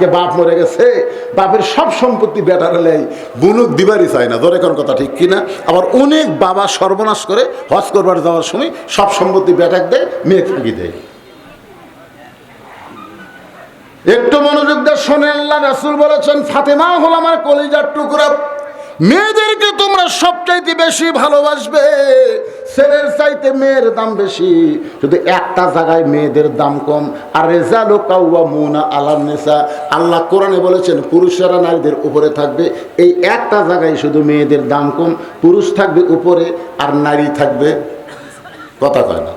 আজকে বাপ মরে গেছে, বাপের সব সম্পত্তি বেটার হলে বুনুক দিবারই চায় না। ধরে কোন কথা ঠিক কিনা? আবার অনেক বাবা সর্বনাশ করে হজ করবার যাওয়ার সময় সব সম্পত্তি বেটাক দেয়, মেয়ে ফাঁকি দেয়। একটু মনোযোগ দিয়ে শোনে আল্লাহ রাসুল বলেছেন, ফাতেমা হল আমার কলিজার টুকরা। মেয়েদেরকে তোমরা সবচাইতে বেশি ভালোবাসবে। ছেলের চাইতে মেয়ের দাম বেশি। শুধু একটা জায়গায় মেয়েদের দাম কম। আর রেজালো কাউয়া মুনা আলাম নেশা আল্লাহ কোরআনে বলেছেন, পুরুষেরা নারীদের উপরে থাকবে। এই একটা জায়গায় শুধু মেয়েদের দাম কম। পুরুষ থাকবে উপরে আর নারী থাকবে। কথা কয় না।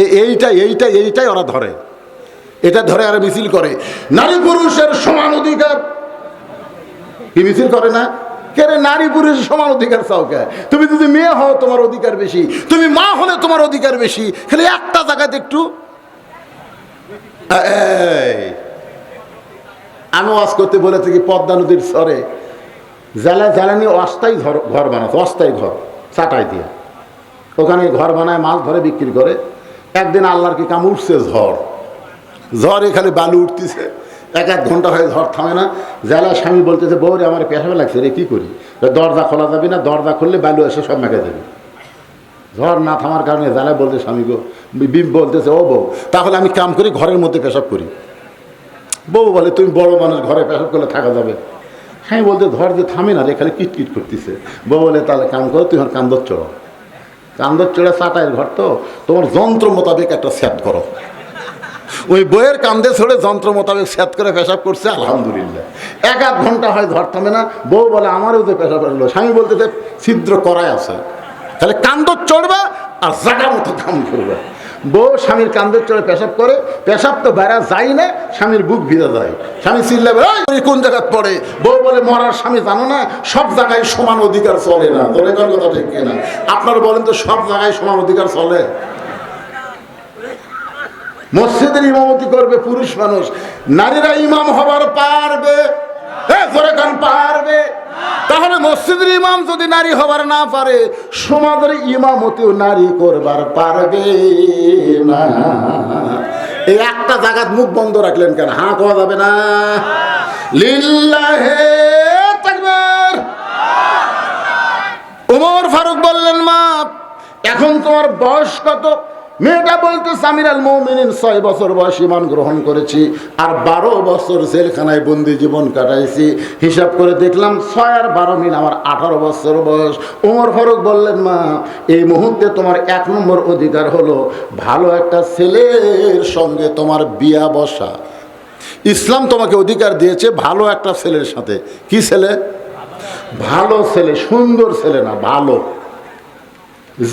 এইটা এইটা এইটাই ওরা ধরে। এটা ধরে আর মিছিল করে। নারী পুরুষের সমান অধিকার। কি মিছিল করে না? কেন নারী পুরুষের সমান অধিকার চাও কে? তুমি যদি মেয়ে হও তোমার অধিকার বেশি, তুমি মা হলে তোমার অধিকার বেশি। খালি একটা জায়গাতে একটু। আমি ওয়াজ করতে বলে থাকি পদ্মা নদীর স্বরে, জ্বালা জ্বালানি অস্থায়ী ঘর বানাতো, অস্থায়ী ঘর, চাটাই দিয়ে। ওখানে ঘর বানায়, মাছ ধরে, বিক্রি করে। একদিন আল্লাহর কি কাম, উঠছে ঝড়। ঝড় এখানে বালু উঠতেছে। এক এক ঘণ্টা হয়ে ঝড় থামে না। জেলা স্বামী বলতেছে বৌরে আমার পেশাবে লাগছে রে, কী করি? দরজা খোলা যাবে না, দরজা খুললে বালু এসে সব মেখে দেবে। ঝড় না থামার কারণে জেলা বলতে স্বামী গো, বিম বলতেছে, ও বউ, তাহলে আমি কাম করি, ঘরের মধ্যে পেশাব করি। বউ বলে, তুমি বড় মানুষ, ঘরে পেশাব করলে থাকা যাবে। হ্যাঁ বলতে ধর যে থামে না রে, খালি কিটকিট করতেছে। বউ বলে, তাহলে কাম করো তুই এখন কান্দর চড়ো কান্দর চড়ে চাটাইয়ের ঘর তো, তোমার যন্ত্র মোতাবেক একটা সেট করো। ওই বইয়ের কান্দে ছড়ে যন্ত্র মোতাবেক সেট করে পেশাব করছে, আলহামদুলিল্লাহ। এক আধ ঘণ্টা হয় ধর থামে না, বউ বলে, আমারও তো পেশাব হলো স্বামী বলতেছে, ছিদ্র করাই আছে। তাহলে কান্দর চড়বা আর জাগা মতো কাম করবে। বউ স্বামীর কান্দর চড়ে পেশাব করে, পেশাব তো বেড়া যায় না, স্বামীর বুক ভিজে যায়। স্বামী চিল্লাবে কোন জায়গায় পড়ে? বউ বলে, মরার স্বামী জানো না, সব জায়গায় সমান অধিকার চলে না। তোর কথা ঠিক কিনা? আপনারা বলেন তো, সব জায়গায় সমান অধিকার চলে? মসজিদের ইমামতি করবে পুরুষ মানুষ। নারীরা ইমাম হবার পারবে? পারবে? তাহলে মসজিদের ইমাম যদি নারী হবার না পারে, সমাজের ইমামতিও নারী করবার পারবে না। এই একটা জায়গাত মুখ বন্ধ রাখলেন কেন? হাঁ কোয়া যাবে না? লিল্লাহে তাকবীর। ফারুক বললেন, মা, এখন তোমার বয়স কত? মেয়েটা বলতে সামির আল মৌমিনিন ছয় বছর বয়স ইমান গ্রহণ করেছি আর বারো বছর জেলখানায় বন্দি জীবন কাটাইছি। হিসাব করে দেখলাম, ছয় আর বারো মিন আমার আঠারো বছর বয়স। ওমর ফারুক বললেন, মা, এই মুহূর্তে তোমার এক নম্বর অধিকার হলো ভালো একটা ছেলের সঙ্গে তোমার বিয়া বসা। ইসলাম তোমাকে অধিকার দিয়েছে ভালো একটা ছেলের সাথে। কি ছেলে? ভালো ছেলে, সুন্দর ছেলে না, ভালো।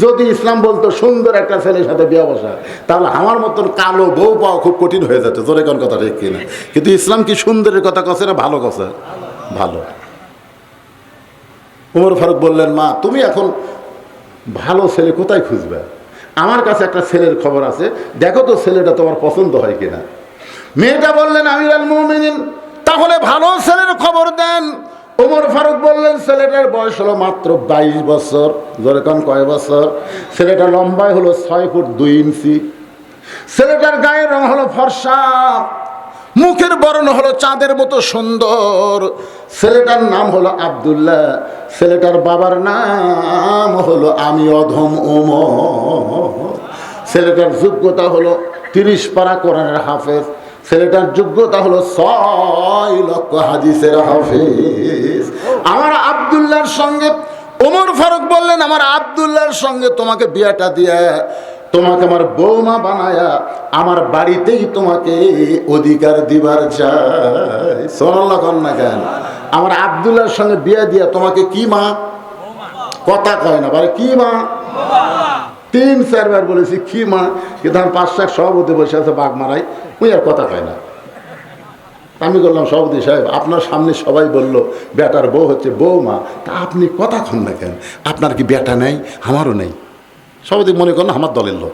যদি ইসলাম বলতো, সুন্দর একটা ছেলের সাথে বিয়ে বসা, তাহলে আমার মতন কালো বউ পাওয়া খুব কঠিন হয়ে যেত। জোরে কোন কথা ঠিক কিনা? কিন্তু ইসলাম কি সুন্দরের কথা কছে না ভালো কছে? ভালো। উমর ফারুক বললেন, মা, তুমি এখন ভালো ছেলে কোথায় খুঁজবে? আমার কাছে একটা ছেলের খবর আছে। দেখো তো ছেলেটা তোমার পছন্দ হয় কিনা? মেয়েটা বললেন আমির আল মুমিনিন, তাহলে ভালো ছেলের খবর দেন। ওমর ফারুক বললেন, ছেলেটার বয়স হলো মাত্র বাইশ বছর। যেরকম কয় বছর? ছেলেটা লম্বায় হলো ছয় ফুট দুই ইঞ্চি। ছেলেটার গায়ের রং হলো ফর্সা, মুখের বরণ হলো চাঁদের মতো সুন্দর। ছেলেটার নাম হলো আব্দুল্লাহ, ছেলেটার বাবার নাম হলো আমি অধম ওমর। ছেলেটার যোগ্যতা হলো তিরিশ পারা কোরআনের হাফেজ। ছেলেটার যোগ্যতা হলো ছয় লক্ষ হাদিসের হাফেজ। আমার আব্দুল্লাহর সঙ্গে ওমর ফারুক বললেন, আমার আব্দুল্লাহর সঙ্গে তোমাকে বিয়াটা দিয়ে, তোমাকে আমার বৌমা বানায়া আমার বাড়িতেই তোমাকে অধিকার দিবার চাই। কেন আমার আব্দুল্লাহর সঙ্গে বিয়ে দিয়া তোমাকে কি মা? কথা কয় না কি মা? তিন চারবার বলেছি, কি মা? কিন্তু আমার পাঁচ শাক সভাপতি বসে আছে বাঘ মারাই উনি আর কথা কয় না। আমি বললাম, সভাপতি সাহেব, আপনার সামনে সবাই বলল, বেটার বউ হচ্ছে বউ মা তা আপনি কথা কন না কেন? আপনার কি বেটা নেই? আমারও নেই। সভাপতি মনে করেন আমার দলের লোক।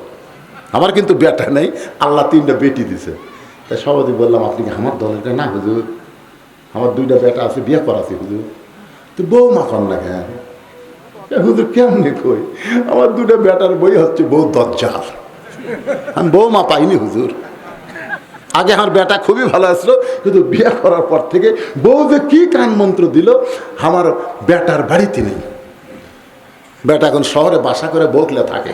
আমার কিন্তু বেটা নেই। আল্লাহ তিনটা বেটি দিছে। তাই সভাপতি বললাম, আপনি কি আমার দলের না, হুজুর? আমার দুইটা বেটা আছে, বিয়ে করা আছে হুজুর। তো মা কন না কেন? হুজুর কেমনি কই? আমার দুটো বেটার বই হচ্ছে বউ দজ্জাল। আমি বউ মা পাইনি হুজুর। আগে আমার বেটা খুবই ভালো আসলো কিন্তু বিয়ে করার পর থেকে বউ যে কী কান মন্ত্র দিল, আমার বেটার বাড়িতে নেই। বেটা এখন শহরে বাসা করে বকলে থাকে।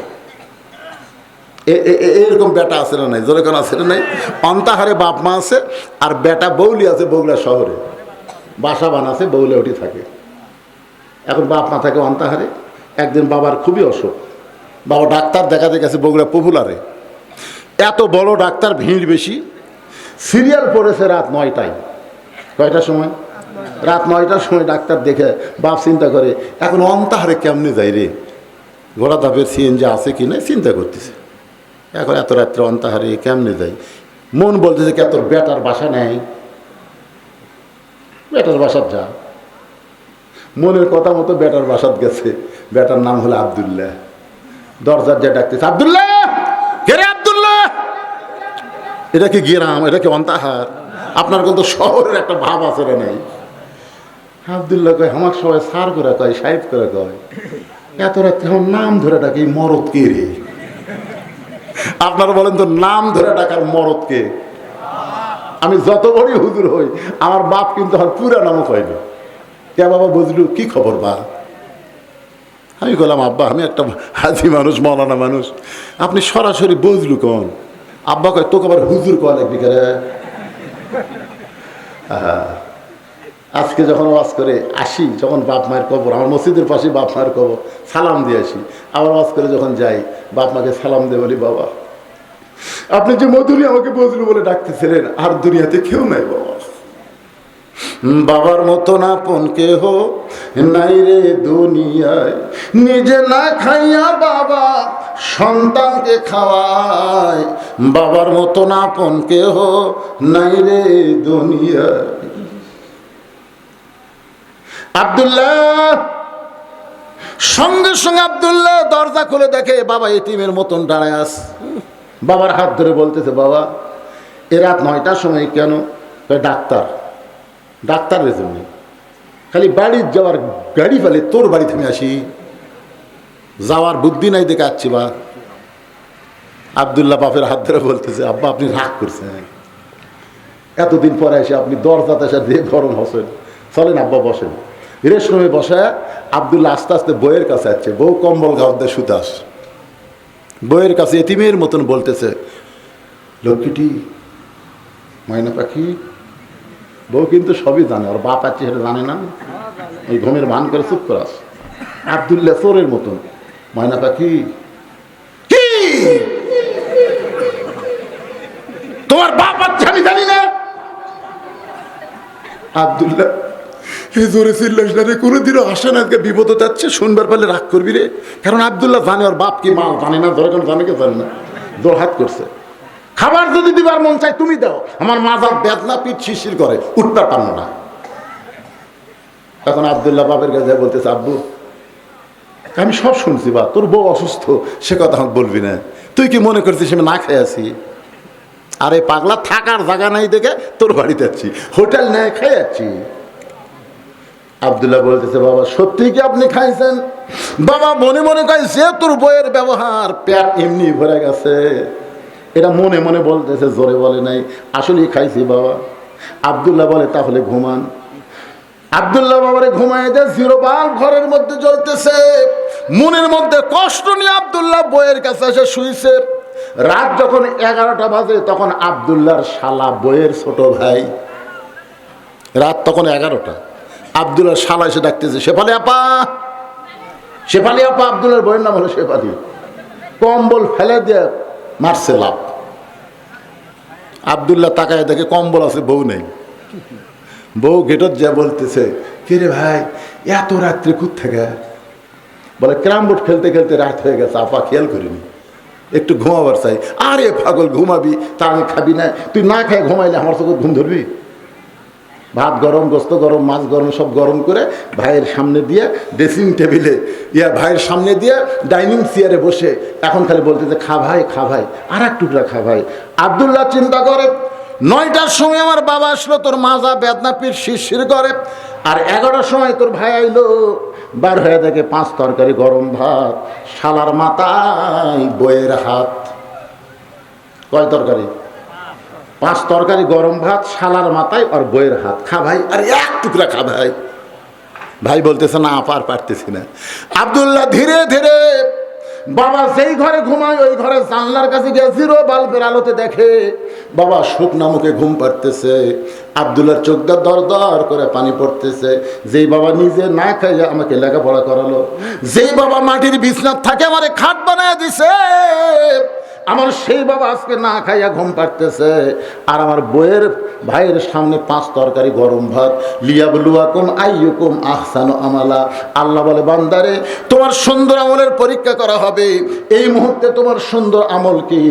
এরকম বেটা আছে না নাই? যেরকম আছে না নাই? অন্তাহারে বাপ মা আছে, আর বেটা বৌলি আছে বগুড়া শহরে। বাসা বানাছে বৌলে ওটি থাকে। এখন বাপ মা থাকে অন্তাহারে একদিন বাবার খুবই অসুখ। বাবা ডাক্তার দেখাতে গেছে বগুড়া পপুলারে। এত বড় ডাক্তার ভিড় বেশি। সিরিয়াল পড়েছে রাত নয়টায়। কয়টার সময়? রাত নয়টার সময় ডাক্তার দেখে বাপ চিন্তা করে, এখন অন্তাহারে কেমনে যাই রে? ঘোড়া ধাপের সিএনজি আছে কি না চিন্তা করতেছে। এখন এত রাত্রে অন্তাহারে কেমনে যাই মন বলতেছে কি তোর বেটার বাসা নেই? বেটার বাসার যা। মনের কথা মতো বেটার বাসাত গেছে। বেটার নাম হলো আবদুল্লাহ। দরজার যে ডাকতেছে, আবদুল্লাহ! কে রে আবদুল্লাহ? এটা কি গ্রাম? এটা কি অন্তাহার? আপনার কিন্তু শহরের একটা ভাব আছে রে নাই। আবদুল্লাহ কয় আমার সবাই সার করে কয় সাহেব করে কয়। এত রাত্রে আমার নাম ধরে ডাকে, এই মরদ কে রে? আপনারা বলেন তো, নাম ধরে ডাকার মরদ কে? আমি যত বড়ই হুজুর হই, আমার বাপ কিন্তু আমার পুরা নামও কয়নি কে বাবা বুঝলু কি খবর বা আমি বললাম, আব্বা, আমি একটা হাজি মানুষ, মৌলানা মানুষ। আপনি সরাসরি বুঝলু কোন? আব্বা কয়, তোকে আবার হুজুর কয় লাগবি কে রে আহা। আজকে যখন ওয়াজ করে, আসি, যখন বাপ মায়ের কবর, আমার মসজিদের পাশে বাপ মায়ের কবর, সালাম দিয়ে আসি। আবার ওয়াজ করে যখন যাই, বাপ মাকে সালাম দিয়ে বলি, বাবা, আপনি যে মধুরী আমাকে বজলু বলে ডাকতেছিলেন, আর দুনিয়াতে কেউ নাই বাবা। বাবার মতো না পন কেহ নাই রে দুনিয়ায়। নিজে না খাইয়া বাবা সন্তানকে খাওয়ায়। বাবার মতো না পন কেহ নাই রে দুনিয়ায়। আব্দুল্লাহ, সঙ্গে সঙ্গে আব্দুল্লাহ দরজা খুলে দেখে বাবা এটিমের মতন দাঁড়ায় আস বাবার হাত ধরে বলতেছে, বাবা, এ রাত নয়টার সময় কেন? ডাক্তার। ডাক্তারের জন্য খালি বাড়ি যাওয়ার গাড়ি ফেলে তোর বাড়ি আমি আসি। যাওয়ার বুদ্ধি নাই দেখে আসছি বা। আবদুল্লাহ বাপের হাত ধরে বলতেছে, আব্বা, আপনি রাগ করছেন। এতদিন পরে এসে আপনি দরজা তেসা দিয়ে গরম হসেন চলেন আব্বা, বসেন। রেশমে বসে আবদুল্লাহ আস্তে আস্তে বইয়ের কাছে আসছে, বউ কম্বল গাও দিয়ে সুতাস বইয়ের কাছে এতিমের মতন বলতেছে, লক্ষ্মীটি, ময়না পাখি বউ কিন্তু সবই জানে ওর বাপ আছে সেটা জানে না। এই ঘুমের ভান করে চুপ করাস আবদুল্লাহ চোরের মতন। ময়না পাখি, কি? তোমার বাপ আছে আমি জানি না। আবদুল্লাহ এ জোরে আসে আজকে শুনবার পারলে রাগ করবি রে। কারণ আবদুল্লাহ জানে ওর বাপ কি মা জানে না জানে জানে না। দোর হাত করছে। খাবার যদি দিবার মন চাই তুমি দাও। আমার মাজার বেদনা পিঠ শিশির করে, উঠতে পারল না। তখন আবদুল্লাহ বাপের কাছে বলতেছে, আব্বু, আমি সব শুনছি বা, তোর বউ অসুস্থ, সে কথা আমাকে বলবি না। তুই কি মনে করছিস আমি না খেয়ে আছি? আরে পাগলা, থাকার জায়গা নাই দেখে তোর বাড়িতে যাচ্ছি হোটেল নেয় খেয়ে যাচ্ছি আবদুল্লাহ বলতেছে, বাবা, সত্যি কি আপনি খাইছেন? বাবা মনে মনে খাইছে তোর বইয়ের ব্যবহার পেট এমনি ভরে গেছে। এটা মনে মনে বলতেছে, জোরে বলে নাই, আসলেই খাইছি বাবা। আবদুল্লাহ বলে, তাহলে ঘুমান। আবদুল্লাহ বাবারে ঘুমায় দেয়, জিরো বাল্ব ঘরের মধ্যে জ্বলতেছে। মনের মধ্যে কষ্ট নিয়ে আবদুল্লাহ বইয়ের কাছে এসে শুইছে। রাত যখন এগারোটা বাজে, তখন আবদুল্লাহর শালা বইয়ের ছোট ভাই। রাত তখন এগারোটা। আবদুল্লাহ শালা এসে ডাকতেছে, শেফালি আপা! শেফালি আপা! আবদুল্লাহর বইয়ের নাম হলো শেফালি। কম্বল ফেলে দিয়ে মারছে লাভ। আবদুল্লাহ তাকায় দেখে কম্বল আছে, বউ নেই। বউ গেটত যা বলতেছে কিরে ভাই, এত রাত্রে কুত থেকে বলে, ক্রাম বোর্ড খেলতে খেলতে রাত হয়ে গেছে, আপা খেয়াল করিনি। একটু ঘুমাবার চাই। আরে পাগল, ঘুমাবি, তা আমি খাবি না। তুই না খাই ঘুমাইলে আমার চোখে ঘুম ধরবি? ভাত গরম, গোস্ত গরম, মাছ গরম, সব গরম করে ভাইয়ের সামনে দিয়ে ড্রেসিং টেবিলে ইয়া ভাইয়ের সামনে দিয়ে ডাইনিং চেয়ারে বসে এখন খালি বলতেছে, খা ভাই খা ভাই আর এক টুকরা খা ভাই। আবদুল্লাহ চিন্তা করে, নয়টার সময় আমার বাবা আসলো, তোর মাজা বেদনা পিঠ শিরশির করে, আর এগারোটার সময় তোর ভাই আইলো, বার হয়ে দেখে পাঁচ তরকারি, গরম ভাত, শালার মাথায় বইয়ের হাত। কয় তরকারি? পাঁচ তরকারি গরম ভাত, শালার মাথায় আর বইয়ের হাত। খা ভাই, আর এক টুকরা খা ভাই। ভাই বলতেছে, না আপার পারতেছি না। আবদুল্লাহ ধীরে ধীরে, বাবা যেই ঘরে ঘুমায়, ওই ঘরে জানলার কাছে গিয়ে জিরো বাল্বের আলোতে দেখে, বাবা শুকনা মুখে ঘুম পাড়তেছে। আবদুল্লার চোখটা দর দর করে পানি পড়তেছে। যেই বাবা নিজে না খাইয়ে আমাকে লেখাপড়া করালো, যেই বাবা মাটির বিছনাথ থাকে আমারে খাট বানায় দিছে। আমার সেই বাবা আজকে না খাইয়া ঘুম পাড়তেছে। আর আমার বইয়ের ভাইয়ের সামনে পাঁচ তরকারি গরম ভাত। লিয়াবলুয়াকুম আইয়ুকুম আহসানু আমালা। আল্লাহ বলে, বান্দারে, তোমার সুন্দর আমলের পরীক্ষা করা হবে। এই মুহূর্তে তোমার সুন্দর আমল কি?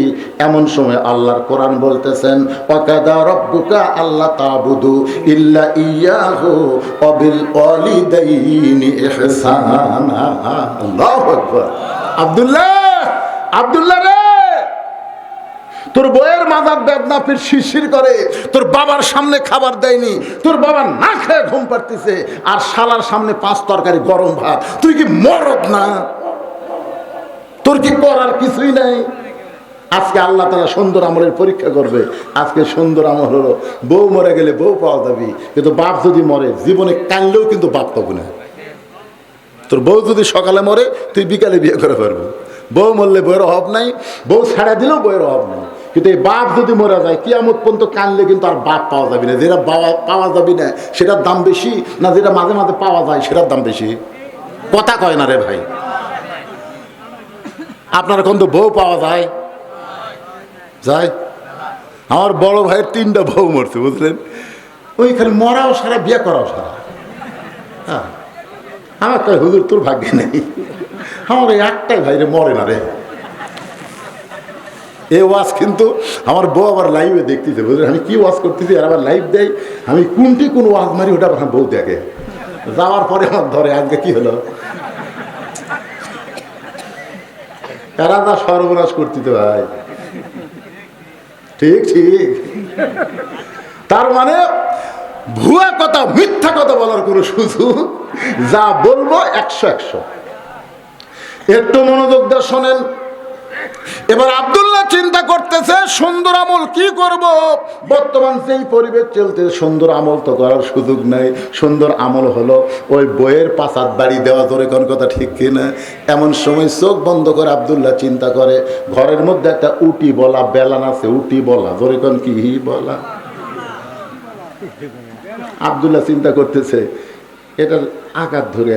এমন সময় আল্লাহর কোরআন বলতেছেন অকাদা রব্বুকা আল্লাহ তাবুদু ইল্লা ইয়াহু অবিল ওয়ালিদাইনি ইহসানা। আল্লাহু আকবার। আব্দুল্লাহ! আব্দুল্লাহ রে! তোর বইয়ের মাথার বেদনা ফির শিরশির করে, তোর বাবার সামনে খাবার দেয়নি, তোর বাবা না খেয়ে ঘুম পাড়তেছে, আর শালার সামনে পাঁচ তরকারি গরম ভাত। তুই কি মরদ না? তোর কি করার কিছুই নাই? আজকে আল্লাহ তালা সুন্দর আমলের পরীক্ষা করবে। আজকে সুন্দর আমল হলো, বউ মরে গেলে বউ পাওয়া যাবি, কিন্তু বাপ যদি মরে, জীবনে কানলেও কিন্তু বাপ পাবো না। তোর বউ যদি সকালে মরে, তুই বিকালে বিয়ে করে পারব বউ মরলে বইয়ের অভাব নাই, বউ ছাড়া দিলেও বইয়ের অভাব নাই। কিন্তু এই বাপ যদি মরে যায়, কিয়ামত পর্যন্ত কানলে কিন্তু আর বাপ পাওয়া যাবে না। যেটা পাওয়া যাবে না, সেটার দাম বেশি, না যেটা মাঝে মাঝে পাওয়া যায়, সেটার দাম বেশি। কথা কয় না রে ভাই? আপনার কোন তো বউ পাওয়া যায়। যায়? আমার বড় ভাইয়ের তিনটা বউ মরছে, বুঝলেন? ওইখানে মরাও সারা, বিয়ে করাও সারা। হ্যাঁ। আমার কয়, হুজুর, তোর ভাগ্যে নেই। আমার একটাই ভাই রে মরে না রে। এ ওয়াজ কিন্তু আমার বউ আবার লাইভে দেখতেছে বুঝলেন আমি কি ওয়াজ করতেছি? আর আবার লাইভ দেয়, আমি কোনটি কোন ওয়াজ মারি ওটা আমার বউ দেখে। যাওয়ার পরে আমার ধরে, আজকে কি হলো? এরা না সর্বনাশ ভাই। ঠিক ঠিক। তার মানে ভুয়া কথা, মিথ্যা কথা বলার কোনো সুযোগ, যা বলব একশো একশো। একটু মনোযোগ দিয়ে শোনেন এবার আব্দুল্লাহ চিন্তা করতেছে, সুন্দর আমল কি করব? বর্তমান সেই পরিবেশ চলতে সুন্দর আমল তো করার সুযোগ নাই। সুন্দর আমল হলো ওই বইয়ের পাশাত বাড়ি দেওয়া ধরে কোন কথা ঠিক কিনা? এমন সময় চোখ বন্ধ করে আবদুল্লাহ চিন্তা করে, ঘরের মধ্যে একটা উটি বলা, বেলান আছে, উটি বলা ধরে কোন কি বলা? আব্দুল্লাহ চিন্তা করতেছে, এটার আঘাত ধরে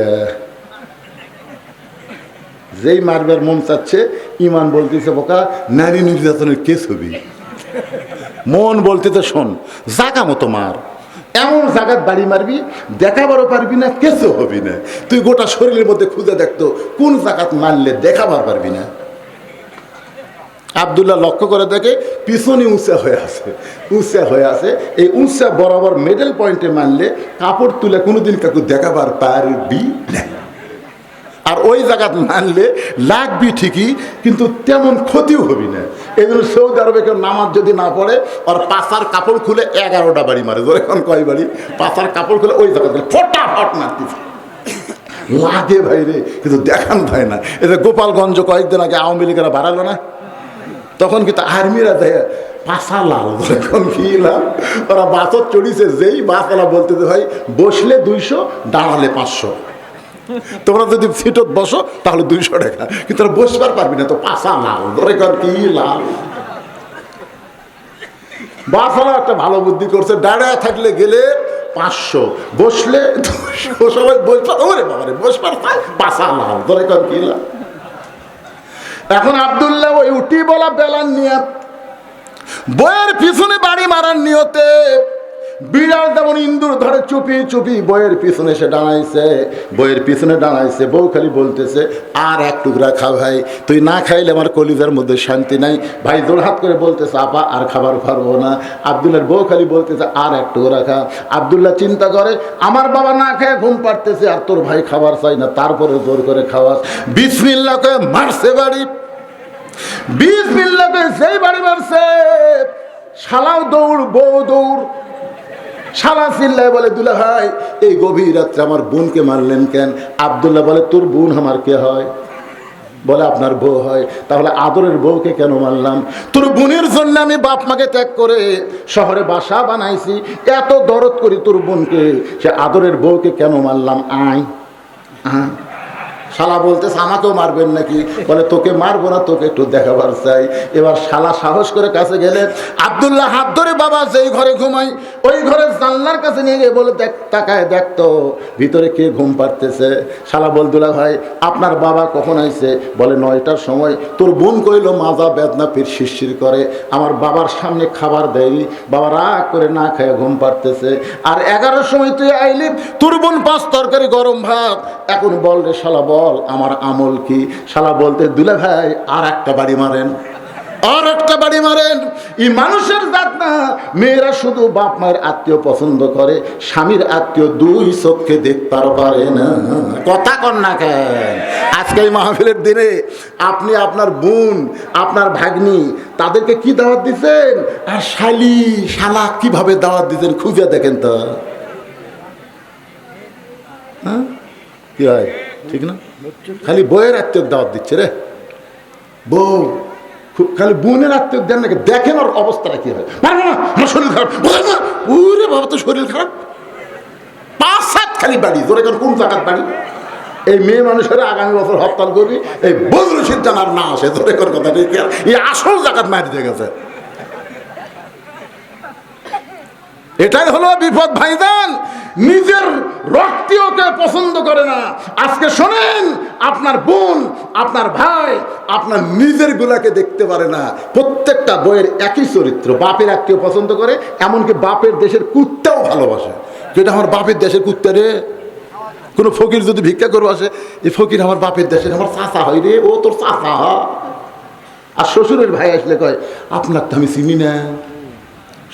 যেই মারবার মন চাচ্ছে ইমান বলতেছে, বোকা, নারী নির্যাতনের কেস হবি। মন বলতেছে, শোন, জাগা মতো মার। এমন জায়গার বাড়ি মারবি, দেখাবারও পারবি না, কেসও হবি না। তুই গোটা শরীরের মধ্যে খুঁজে দেখতো, কোন জায়গাত মারলে দেখাবার পারবি না। আবদুল্লাহ লক্ষ্য করে দেখে, পিছনে উঁচা হয়ে আছে, উঁচা হয়ে আছে। এই উঁচা বরাবর মেডেল পয়েন্টে মারলে, কাপড় তুলে কোনোদিন কাকু দেখাবার পারবি না। আর ওই জায়গাত মানলে লাগবি ঠিকই, কিন্তু তেমন ক্ষতিও হবি না। এই জন্য সৌদি আরবে কেউ নামাজ যদি না পড়ে, আর পাশার কাপড় খুলে এগারোটা বাড়ি মারে ধরে এখন কয় বাড়ি? পাশার কাপড় খুলে ওই জায়গা ফটাফট মারতেছে লাগে ভাই রে, কিন্তু দেখান ভাই না। এটা গোপালগঞ্জ কয়েকদিন আগে আওয়ামী লীগেরা বাড়ালো না? তখন কিন্তু আর্মিরা দেয় পাশা লাল এখন কি লাল? ওরা বাসত চড়িছে, যেই বাসওয়ালা বলতে ভাই, বসলে দুইশো, দাঁড়ালে পাঁচশো। তোমরা যদি সিটত বসো, তাহলে দুইশো টাকা। কিন্তু তোরা বসবার পারবি না, তো পাশা লাল ধরে কর কি লাল বাসওয়ালা একটা ভালো বুদ্ধি করছে, দাঁড়ায় থাকলে গেলে পাঁচশো। বসলে সবাই বসবার বাবারে, বসবার পাশা লাল ধরে কি লাল এখন আবদুল্লাহ ওই উটি বলা বেলার নিয়ে বইয়ের পিছনে বাড়ি মারার নিয়তে বিড়াল তেমন ইন্দুর ধরে চুপি চুপি বইয়ের পিছনে সে দাঁড়াইছে, বইয়ের পিছনে দাঁড়াইছে, বউ খালি বলতেছে, আর এক টুকরা খা ভাই, তুই না খাইলে আমার কলিজার মধ্যে শান্তি নাই। ভাই জোড়হাত করে বলতেছে, আপা, আর খাবার পারব না। আবদুল্লার বউ খালি বলতেছে, আর এক টুকরা খা। আবদুল্লাহ চিন্তা করে, আমার বাবা না খেয়ে ঘুম পাড়তেছে, আর তোর ভাই খাবার চাই না, তারপরে জোর করে খাওয়াস। বিসমিল্লা করে মারছে বাড়ি। বিসমিল্লা করে সেই বাড়ি মারছে, শালাও দৌড়, বউ দৌড় সারা চিল্লায় বলে, দুলা ভাই, এই গভীর রাত্রে আমার বোনকে মারলেন কেন? আবদুল্লাহ বলে, তোর বোন আমার কে হয়? বলে, আপনার বউ হয়। তাহলে আদরের বউকে কেন মারলাম? তোর বোনের জন্য আমি বাপ মাকে ত্যাগ করে শহরে বাসা বানাইছি, এত দরদ করি তোর বোনকে। সে আদরের বউকে কেন মারলাম? আয় আয়। শালা বলতেছে, আমাকেও মারবেন নাকি? বলে, তোকে মারবো না, তোকে একটু দেখাবার চাই। এবার শালা সাহস করে কাছে গেলে, আবদুল্লাহ, হাত ধরে বাবা, যেই ঘরে ঘুমাই, ওই ঘরে জানলার কাছে নিয়ে গিয়ে বলে, দেখ, তাকায় দেখ তো, ভিতরে কে ঘুম পারতেছে শালা বলদুল্লাহ ভাই, আপনার বাবা কখন আইছে? বলে, নয়টার সময়। তোর বোন কইল, মাজা, বেদনা পীর শিরশির করে। আমার বাবার সামনে খাবার দেয়নি। বাবা রাগ করে না খেয়ে ঘুম পারতেছে আর এগারোর সময় তুই আইলি, তোর বোন পাঁচ তরকারি, গরম ভাত। এখন বল রে শালা, বল। আমার আমল কি? শালা বলতে দুলে ভাই, আর একটা বাড়ি মারেন। আর একটা বাড়ি মারেন। এই মানুষের জাত না। মেয়েরা শুধু বাপ মায়ের আত্মীয় পছন্দ করে, স্বামীর আত্মীয় দুই চোখকে দেখতে পারে না। কথা কন না কেন? আজকে এই মাহফিলের দিনে আপনি আপনার বোন, আপনার ভাগ্নি, তাদেরকে কি দাওয়াত দিচ্ছেন? আর শালি, শালা কীভাবে দাওয়াত দিচ্ছেন খুঁজে দেখেন তো। হ্যাঁ? কি হয়? ঠিক না? খালি বইয়ের আত্মীয় দাওয়াত দিচ্ছে রে। বউ খালি বোনের আত্মীয় দেন নাকি? দেখেন ওর অবস্থাটা কি হয়। পারব না আমার শরীর খারাপ। না? ওরে বাবা তো শরীর খারাপ? পাঁচ সাত খালি বাড়ি, তোর এখন কোন জায়গার বাড়ি? এই মেয়ে মানুষের আগামী বছর হরতাল করবি, এই বদরু সিদ্ধান না আসে, তোর এখন কথা? এই আসল জায়গাত মারি দিয়ে গেছে। এটাই হলো বিপদ ভাইজান। নিজের রক্তীয়কে পছন্দ করে না। আজকে শোনেন, আপনার বোন, আপনার ভাই, আপনার নিজের গুলাকে দেখতে পারে না। প্রত্যেকটা বইয়ের একই চরিত্র। বাপের আত্মীয় পছন্দ করে, এমনকি বাপের দেশের কুত্তাও ভালোবাসে। যেটা আমার বাপের দেশের কুত্তা রে। কোনো ফকির যদি ভিক্ষা করব আসে, এই ফকির আমার বাপের দেশের আমার চাচা হয় রে, ও তোর চাচা। আর শ্বশুরের ভাই আসলে কয়, আপনার তো আমি চিনি না।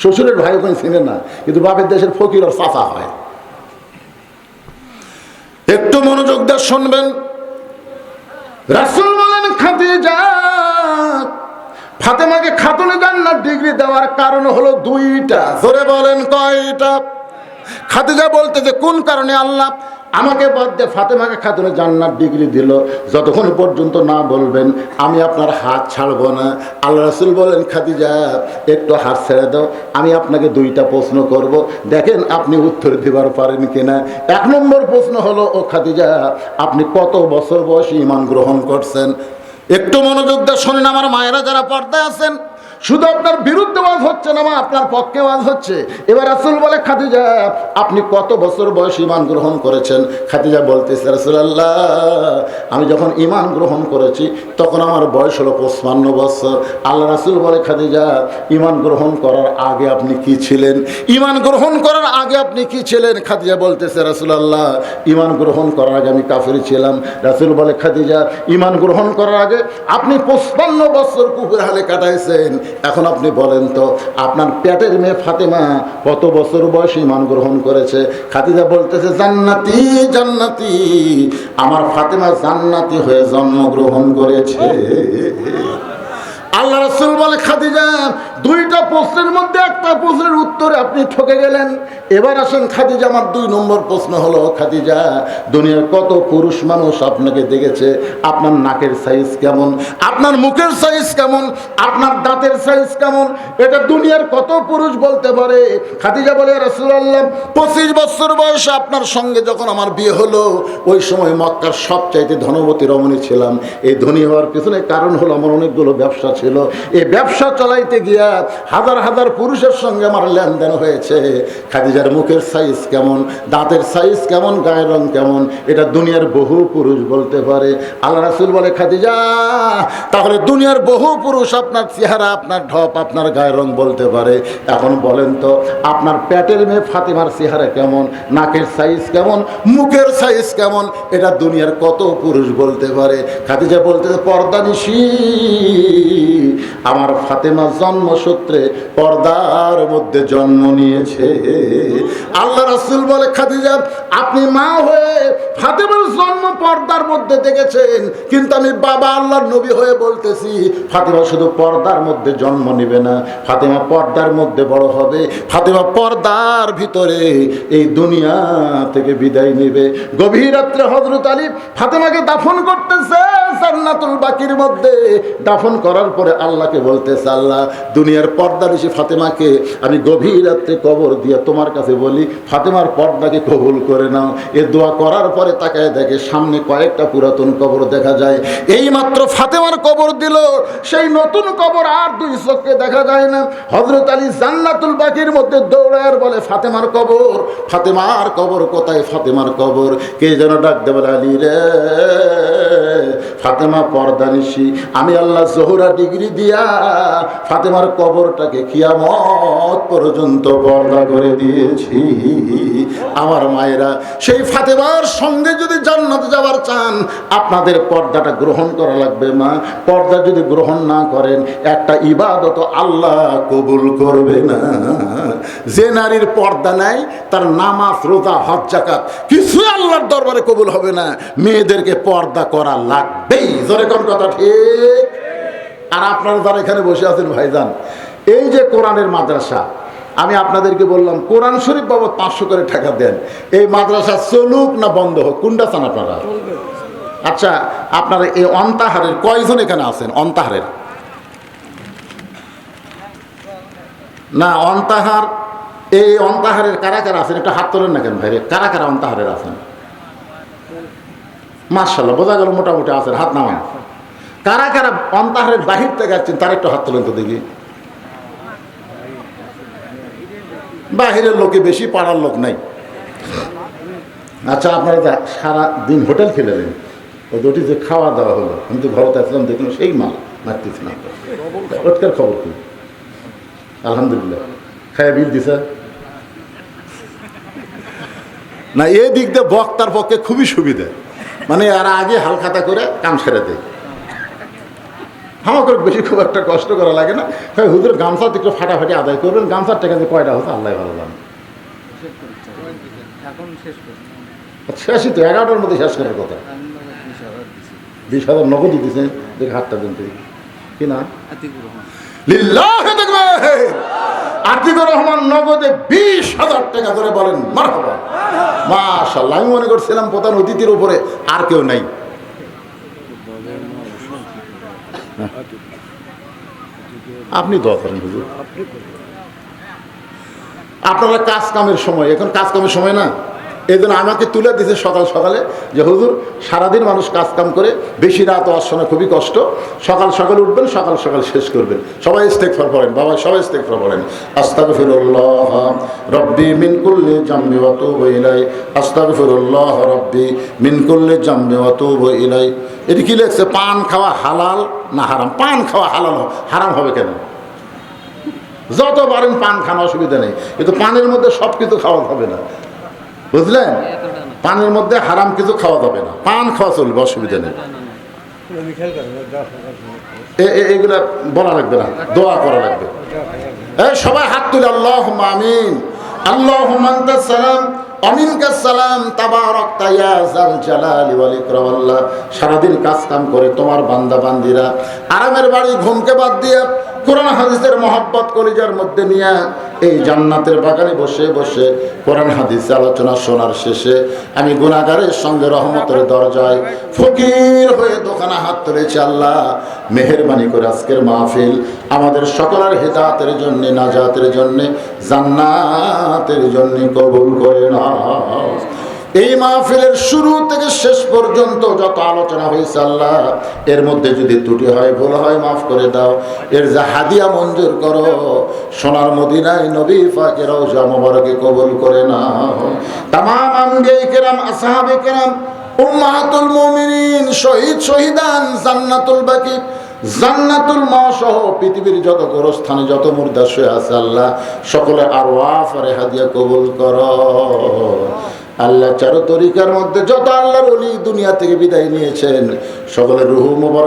শ্বশুরের ভাই ওখানে চিনে না, কিন্তু বাপের দেশের ফকির আর চাচা হয়। একটু মনোযোগ দিয়ে শুনবেন। রাসুল বলেন, খাদিজা, ফাতেমাকে খাতুনে জান্নাত ডিগ্রি দেওয়ার কারণ হলো দুইটা। জোরে বলেন কয়টা? খাদিজা বলতে যে কোন কারণে আল্লাহ আমাকে বাদ দিয়ে ফাতেমাকে খাতুনে জান্নাত ডিগ্রি দিল। যতক্ষণ পর্যন্ত না বলবেন, আমি আপনার হাত ছাড়ব না। আল্লাহ রাসুল বলেন, খাদিজা, একটু হাত ছেড়ে দাও, আমি আপনাকে দুইটা প্রশ্ন করব। দেখেন আপনি উত্তর দিবার পারেন কিনা। এক নম্বর প্রশ্ন হলো, ও খাদিজা, আপনি কত বছর বয়সে ইমান গ্রহণ করছেন? একটু মনোযোগ দিয়ে শোনেন, আমার মায়েরা যারা পর্দায় আছেন শুধু আপনার বিরুদ্ধে ওয়াজ হচ্ছে না মা, আপনার পক্ষে ওয়াজ হচ্ছে। এবার রাসুল বলে, খাদিজা, আপনি কত বছর বয়স ইমান গ্রহণ করেছেন? খাদিজা বলতেছে, রাসুলাল্লাহ, আমি যখন ইমান গ্রহণ করেছি, তখন আমার বয়স হলো পঁচপান্ন বছর। আল্লাহ রাসুল বলে, খাদিজা ইমান গ্রহণ করার আগে আপনি কি ছিলেন? ইমান গ্রহণ করার আগে আপনি কি ছিলেন? খাদিজা বলতেছে, রাসুলাল্লাহ ইমান গ্রহণ করার আগে আমি কাফির ছিলাম। রাসুল বলে, খাদিজা ইমান গ্রহণ করার আগে আপনি পঁচপান্ন বছর কুকুর হালে কাটাইছেন। এখন আপনি বলেন তো, আপনার পেটের মেয়ে ফাতেমা কত বছর বয়সে ইমান গ্রহণ করেছে? খাতিজা বলতেছে, জান্নাতি জান্নাতি, আমার ফাতেমা জান্নাতি হয়ে জন্মগ্রহণ করেছে। আল্লাহ রসুল বলে, খাদিজা দুইটা প্রশ্নের মধ্যে একটা প্রশ্নের উত্তরে আপনি ঠকে গেলেন। এবার আসেন খাদিজা, আমার দুই নম্বর প্রশ্ন হলো, খাদিজা, দুনিয়ার কত পুরুষ মানুষ আপনাকে দেখেছে? আপনার নাকের সাইজ কেমন? আপনার মুখের সাইজ কেমন? আপনার দাঁতের সাইজ কেমন? এটা দুনিয়ার কত পুরুষ বলতে পারে? খাদিজা বলে রসুল্লাহ পঁচিশ বছর বয়সে আপনার সঙ্গে যখন আমার বিয়ে হলো, ওই সময় মক্কার সবচাইতে ধনবতী রমণী ছিলাম। এই ধনী হওয়ার পিছনে কারণ হলো আমার অনেকগুলো ব্যবসা ছিল। এই ব্যবসা চালাইতে গিয়া হাজার হাজার পুরুষের সঙ্গে আমার লেনদেন হয়েছে। খাদিজার মুখের সাইজ কেমন? দাঁতের সাইজ কেমন? গায়ের রং কেমন? এটা দুনিয়ার বহু পুরুষ বলতে পারে। আল্লাহ রাসুল বলে, খাদিজা, তাহলে দুনিয়ার বহু পুরুষ আপনার চেহারা, আপনার ঢপ, আপনার গায়ের রং বলতে পারে। এখন বলেন তো, আপনার প্যাটের মেয়ে ফাতিমার চেহারা কেমন? নাকের সাইজ কেমন? মুখের সাইজ কেমন? এটা দুনিয়ার কত পুরুষ বলতে পারে? খাদিজা বলতে পর্দা নিশি। আমার ফাতেমা জন্মসূত্রে পর্দার মধ্যে জন্ম নিয়েছে। আল্লাহ রাসুল বলে, খাদিজা, আপনি মা হয়ে ফাতেমার জন্ম পর্দার মধ্যে দেখেছেন, কিন্তু আমি বাবা আল্লাহর নবী হয়ে বলতেছি, ফাতেমা শুধু পর্দার মধ্যে জন্ম নেবে না, ফাতেমা পর্দার মধ্যে বড় হবে, ফাতেমা পর্দার ভিতরে এই দুনিয়া থেকে বিদায় নেবে। গভীর রাত্রে হজরত আলী ফাতেমাকে দাফন করতেছে। জান্নাতুল বাকির মধ্যে। দাফন করার পরে আল্লাহকে বলতেছে আল্লাহ, দুনিয়ার পর্দা ঋষি ফাতেমাকে আমি গভীর রাত্রে কবর দিয়ে তোমার কাছে বলি, ফাতেমার পর্দাকে কবুল করে নাও। এ দোয়া করার পরে তাকায় দেখে সামনে কয়েকটা পুরাতন কবর দেখা যায়। এই মাত্র ফাতেমার কবর দিল, সেই নতুন কবর আর দুই চোখকে দেখা যায় না। হজরত আলী জান্নাতুল বাকির মধ্যে দৌড়ায় বলে, ফাতেমার কবর ফাতেমার কবর, কোথায় ফাতেমার কবর? কে যেন ডাক দেবে, আলী রে ফাতেমা পর্দা নিশি। আমি আল্লাহ জোহরা ডিগ্রি দিয়া ফাতেমার কবরটাকে কিয়ামত পর্যন্ত পর্দা করে দিয়েছি। আমার মায়েরা, সেই ফাতেমার সঙ্গে যদি জান্নাতে আপনাদের পর্দাটা গ্রহণ করা লাগবে মা। পর্দা যদি গ্রহণ না করেন, একটা ইবাদত আল্লাহ কবুল করবে না। যে নারীর পর্দা নাই, তার নামাজ, রোজা, হজ জাকাত কিছু আল্লাহর দরবারে কবুল হবে না। মেয়েদেরকে পর্দা করা লাগবেই। জোরে কোন কথা ঠিক? আর আপনারা যারা এখানে বসে আছেন, ভাইজান, এই যে কোরআনের মাদ্রাসা, আমি আপনাদেরকে বললাম, কোরআন শরীফ বাবদ পাঁচশো করে টাকা দেন। এই মাদ্রাসা চলুক না বন্ধ হোক কোনটা চান আপনারা আচ্ছা আপনারা এই অন্তাহারের কয়জন এখানে আছেন? অন্তাহারের? না, অন্তাহার, এই অন্তাহারের কারা কারা আছেন? একটু হাত তোলেন না কেন ভাই কারা কারা অন্তাহারের আছেন? মার্শাল্লাহ বোঝা গেল মোটামুটি আছেন, হাত নামান কারা কারা অন্তাহারের বাহির থেকে আসছেন? তার একটু হাত তোলেন তো দেখি। বাহিরের লোকে বেশি, পাড়ার লোক নাই। আচ্ছা আপনারা সারা দিন হোটেল খেলেলেন ওই দুটি যে খাওয়া দাওয়া হলো আমি তো ঘরতে আসলাম দেখলাম সেই মাল মারতেছি না। ওটকার খবর কি? আলহামদুলিল্লাহ। খায় বিল দিছে? না এই দিক দিয়ে বক্তার পক্ষে খুবই সুবিধা। মানে আর আগে হালখাতা করে কাম সেরে দেয়। আমাকে বেশি খুব একটা কষ্ট করা লাগে না। হ্যাঁ হুজুর গামছা একটু ফাটাফাটি আদায় করবেন গামছার টাকা যে কয়টা হতো আল্লাহ ভালো জানে। শেষই তো এগারোটার মধ্যে শেষ করার কথা। বিশ হাজার নগদ দিতেছে দেখে হাতটা দিন তুই কি না? আতিকুর রহমান। নগদে বিশ হাজার টাকা করে বলেন মারহাবা। মাশাআল্লাহ আমি মনে করছিলাম প্রধান অতিথির উপরে আর কেউ নাই। আপনি দোয়া করেন হুজুর। আপনারা কাজ কামের সময় এখন কাজ কামের সময় না? এই জন্য আমাকে তুলে দিয়েছে সকাল সকালে যে, হুজুর, সারাদিন মানুষ কাজ কাম করে বেশি রাত সময় খুবই কষ্ট। সকাল সকাল উঠবেন, সকাল সকাল শেষ করবেন। সবাই ইস্তেকফার পড়েন, বাবা, সবাই ইস্তেকফার পড়েন। আস্তাগফিরুল্লাহ রব্বি মিন কুল্লি জামবি ওয়া তুবু ইলাই রব্বি মিন কুল্লি জামবি ওয়া তুবু ইলাই এটি কি লেখছে? পান খাওয়া হালাল না হারাম? পান খাওয়া হালাল হারাম হবে কেন? যত পারেন পান খান, অসুবিধা নেই। কিন্তু পানের মধ্যে সব কিছু খাওয়া হবে না। বুঝলেন? পানের মধ্যে হারাম কিছু খাওয়া যাবে না। পান খাওয়া চলবে অসুবিধা নেই। এগুলা বলা লাগবে না দোয়া করা লাগবে। সবাই হাত তুলে আল্লাহ আমিন। আল্লাহ সালাম অমিনকা সালাম তাবারক তাইয়া জাল ওয়াল ইকরাম আল্লাহ। সারাদিন কাজ কাম করে তোমার বান্দা বান্দিরা আরামের বাড়ি ঘুমকে বাদ দিয়ে কোরআন হাদিসের মহব্বত কলিজার মধ্যে নিয়ে এই জান্নাতের বাগানে বসে বসে কোরআন হাদিস আলোচনা শোনার শেষে আমি গুণাগারের সঙ্গে রহমতের দরজায় ফকির হয়ে দোকানে হাত তুলেছি, আল্লাহ মেহরবানি করে আজকের মাহফিল আমাদের সকলের হেদাতের জন্য, নাজাতের জন্যে, জান্নাতের জন্যে কবুল করে না এই মাহফিলের শুরু থেকে শেষ পর্যন্ত যত আলোচনা হয়েছে আল্লাহ, এর মধ্যে যদি ত্রুটি হয়, ভুল হয়, মাফ করে দাও। এর যা হাদিয়া মঞ্জুর করো, সোনার মদিনায় নবী ফাকের রওজা মোবারকে কবুল করে নাও। তাম আম্বিয়াই কেরাম, আসহাবে কেরাম, উম্মাহাতুল মুমিনিন, শহীদ শহীদান, জান্নাতুল বাকি, জান্নাতুল সহ পৃথিবীর যত গোরস্থানে যত মুর্দা শুয়ে আছে আল্লাহ, সকলে আর ওয়াফ আর হাদিয়া কবুল কর। আল্লাহ চারো তরিকার মধ্যে যত আল্লাহর অলি দুনিয়া থেকে বিদায় নিয়েছেন সকলের রুহু মোবারক